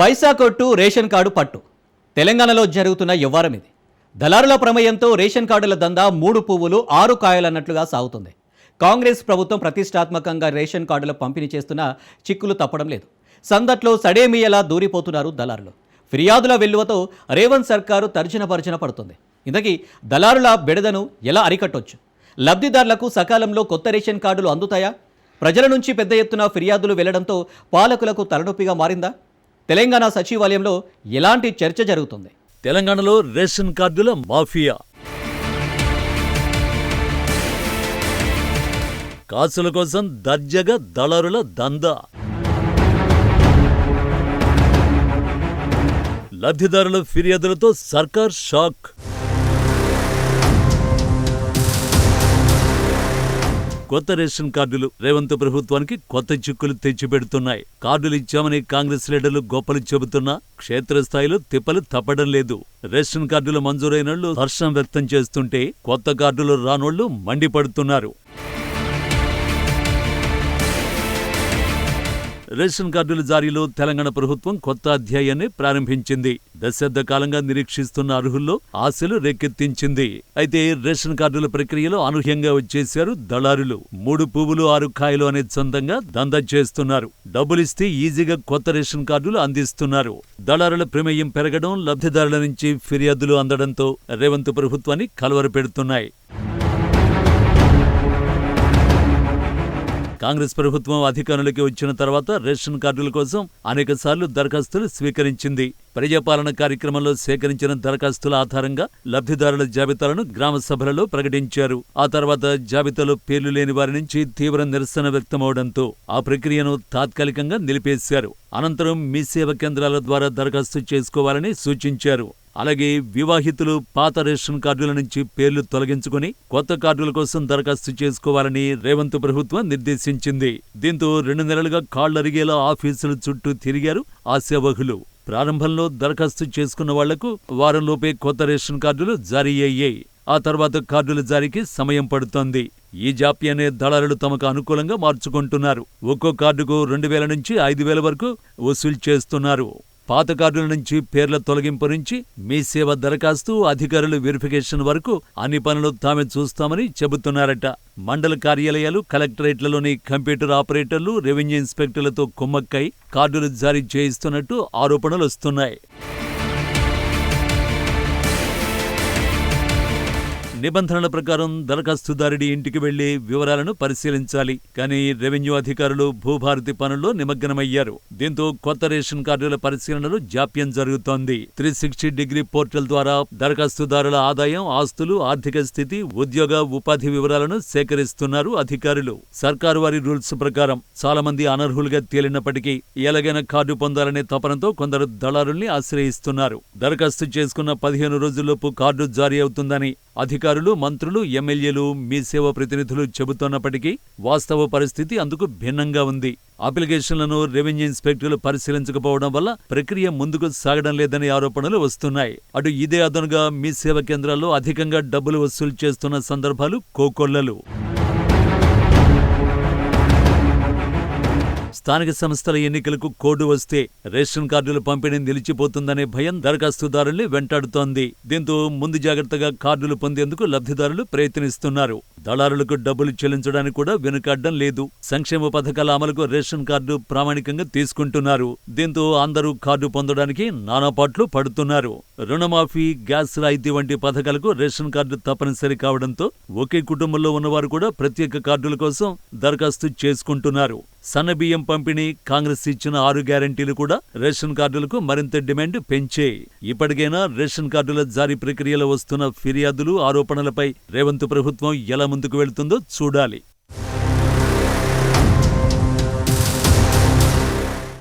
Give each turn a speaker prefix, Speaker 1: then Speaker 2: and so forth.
Speaker 1: పైసా కొట్టు ration card పట్టు. తెలంగాణలో జరుగుతున్న వ్యవహారం ఇది దళారుల ప్రమేయంతో రేషన్ కార్డుల దందా మూడు పువ్వులు ఆరు కాయలన్నట్లుగా సాగుతుంది. కాంగ్రెస్ ప్రభుత్వం ప్రతిష్టాత్మకంగా రేషన్ కార్డుల పంపిణీ చేస్తున్న చిక్కులు తప్పడం లేదు. సందట్లో సడేమియలా దూరిపోతున్నారు దళారులు. ఫిర్యాదుల వెల్లువతో రేవంత్ సర్కారు తర్జన పర్జన పడుతుంది. ఇంతకీ దళారుల బెడదను ఎలా అరికట్టొచ్చు? లబ్ధిదారులకు సకాలంలో కొత్త రేషన్ కార్డులు అందుతాయా? ప్రజల నుంచి పెద్ద ఎత్తున ఫిర్యాదులు వెళ్ళడంతో పాలకులకు తలనొప్పిగా మారిందా? తెలంగాణ సచివాలయంలో ఎలాంటి చర్చ జరుగుతుంది?
Speaker 2: తెలంగాణలో రేషన్ కార్డుల మాఫియా. కాసుల కోసం దర్జగా దళారుల దందా. లబ్ధిదారుల ఫిర్యాదులతో సర్కార్ షాక్. కొత్త రేషన్ కార్డులు రేవంత్ ప్రభుత్వానికి కొత్త చిక్కులు తెచ్చిపెడుతున్నాయి. కార్డులు ఇచ్చామని కాంగ్రెస్ లీడర్లు గొప్పలు చెబుతున్నా క్షేత్రస్థాయిలో తిప్పలు తప్పడం లేదు. రేషన్ కార్డులు మంజూరైనళ్ళు హర్షం వ్యక్తం చేస్తుంటే కొత్త కార్డులు రానోళ్ళు మండిపడుతున్నారు. రేషన్ కార్డుల జారీలో తెలంగాణ ప్రభుత్వం కొత్త అధ్యాయాన్ని ప్రారంభించింది. దశాబ్ద కాలంగా నిరీక్షిస్తున్న అర్హుల్లో ఆశలు రేకెత్తించింది. అయితే రేషన్ కార్డుల ప్రక్రియలో అనూహ్యంగా వచ్చేశారు దళారులు. మూడు పువ్వులు ఆరు కాయలు అనే సొంతంగా దందా చేస్తున్నారు. డబ్బులిస్తే ఈజీగా కొత్త రేషన్ కార్డులు అందిస్తున్నారు. దళారుల ప్రమేయం పెరగడం లబ్ధిదారుల నుంచి ఫిర్యాదులు అందడంతో రేవంత్ ప్రభుత్వాన్ని కలవరపెడుతున్నాయి. కాంగ్రెస్ ప్రభుత్వం అధికారంలోకి వచ్చిన తర్వాత రేషన్ కార్డుల కోసం అనేక సార్లు దరఖాస్తులు స్వీకరించింది. ప్రజాపాలన కార్యక్రమంలో సేకరించిన దరఖాస్తుల ఆధారంగా లబ్ధిదారుల జాబితాలను గ్రామ సభలలో ప్రకటించారు. ఆ తర్వాత జాబితాలో పేర్లు లేని వారి నుంచి తీవ్ర నిరసన వ్యక్తమవడంతో ఆ ప్రక్రియను తాత్కాలికంగా నిలిపేశారు. అనంతరం మీ సేవ కేంద్రాల ద్వారా దరఖాస్తు చేసుకోవాలని సూచించారు. అలాగే వివాహితులు పాత రేషన్ కార్డుల నుంచి పేర్లు తొలగించుకుని కొత్త కార్డుల కోసం దరఖాస్తు చేసుకోవాలని రేవంత్ ప్రభుత్వం నిర్దేశించింది. దీంతో రెండు నెలలుగా కాళ్ళరిగేలా ఆఫీసుల చుట్టూ తిరిగారు ఆశావహులు. ప్రారంభంలో దరఖాస్తు చేసుకున్న వాళ్ళకు వారంలోపే కొత్త రేషన్ కార్డులు జారీ అయ్యాయి. ఆ తర్వాత కార్డుల జారీకి సమయం పడుతోంది. ఈ జాప్యాన్ని దళారులు తమకు అనుకూలంగా మార్చుకుంటున్నారు. ఒక్కో కార్డుకు రెండు వేల నుంచి ఐదు వేల వరకు వసూలు చేస్తున్నారు. పాత కార్డుల నుంచి పేర్ల తొలగింపు నుంచి మీ సేవ దరఖాస్తు అధికారుల వెరిఫికేషన్ వరకు అన్ని పనులు తామే చూస్తామని చెబుతున్నారట. మండల కార్యాలయాలు కలెక్టరేట్లలోని కంప్యూటర్ ఆపరేటర్లు రెవెన్యూ ఇన్స్పెక్టర్లతో కుమ్మక్కై కార్డులు జారీ చేయిస్తున్నట్టు ఆరోపణలు వస్తున్నాయి. నిబంధనల ప్రకారం దరఖాస్తుదారుడి ఇంటికి వెళ్ళి వివరాలను పరిశీలించాలి. కానీ రెవెన్యూ అధికారులు భూభారతి పనుల్లో నిమగ్నమయ్యారు. దీంతో కొత్త రేషన్ కార్డుల పరిశీలనలో జాప్యం జరుగుతోంది. త్రీ సిక్స్టీ డిగ్రీ పోర్టల్ ద్వారా దరఖాస్తుదారుల ఆదాయం ఆస్తులు ఆర్థిక స్థితి ఉద్యోగ ఉపాధి వివరాలను సేకరిస్తున్నారు అధికారులు. సర్కారు వారి రూల్స్ ప్రకారం చాలా మంది అనర్హులుగా తేలినప్పటికీ ఎలాగైనా కార్డు పొందాలనే తపనతో కొందరు దళారుల్ని ఆశ్రయిస్తున్నారు. దరఖాస్తు చేసుకున్న పదిహేను రోజుల్లోపు కార్డు జారీ అవుతుందని అధికారులు మంత్రులు ఎమ్మెల్యేలు మీ సేవ ప్రతినిధులు చెబుతున్నప్పటికీ వాస్తవ పరిస్థితి అందుకు భిన్నంగా ఉంది. అప్లికేషన్లను రెవెన్యూ ఇన్స్పెక్టర్లు పరిశీలించకపోవడం వల్ల ప్రక్రియ ముందుకు సాగడం లేదనే ఆరోపణలు వస్తున్నాయి. అటు ఇదే అదనుగా మీ సేవ కేంద్రాల్లో అధికంగా డబ్బులు వసూలు చేస్తున్న సందర్భాలు కోకొల్లలు. స్థానిక సంస్థల ఎన్నికలకు కోడ్ వస్తే రేషన్ కార్డుల పంపిణీ నిలిచిపోతుందనే భయం దరఖాస్తుదారుల్ని వెంటాడుతోంది. దీంతో ముందు జాగ్రత్తగా కార్డులు పొందేందుకు లబ్ధిదారులు ప్రయత్నిస్తున్నారు. దళారులకు డబ్బులు చెల్లించడానికి కూడా వెనుకాడ్డం లేదు. సంక్షేమ పథకాల అమలుకు రేషన్ కార్డు ప్రామాణికంగా తీసుకుంటున్నారు. దీంతో అందరూ కార్డు పొందడానికి నానాపాట్లు పడుతున్నారు. రుణమాఫీ గ్యాస్ రాయితీ వంటి పథకాలకు రేషన్ కార్డు తప్పనిసరి కావడంతో ఒకే కుటుంబంలో ఉన్నవారు కూడా ప్రత్యేక కార్డుల కోసం దరఖాస్తు చేసుకుంటున్నారు. సన్నబియ్యం పంపిణీ కాంగ్రెస్ ఇచ్చిన ఆరు గ్యారంటీలు కూడా రేషన్ కార్డులకు మరింత డిమాండ్ పెంచే. ఇప్పటికైనా రేషన్ కార్డుల జారీ ప్రక్రియలో వస్తున్న ఫిర్యాదులు ఆరోపణలపై రేవంత్ ప్రభుత్వం ఎలా ముందుకు వెళ్తుందో చూడాలి.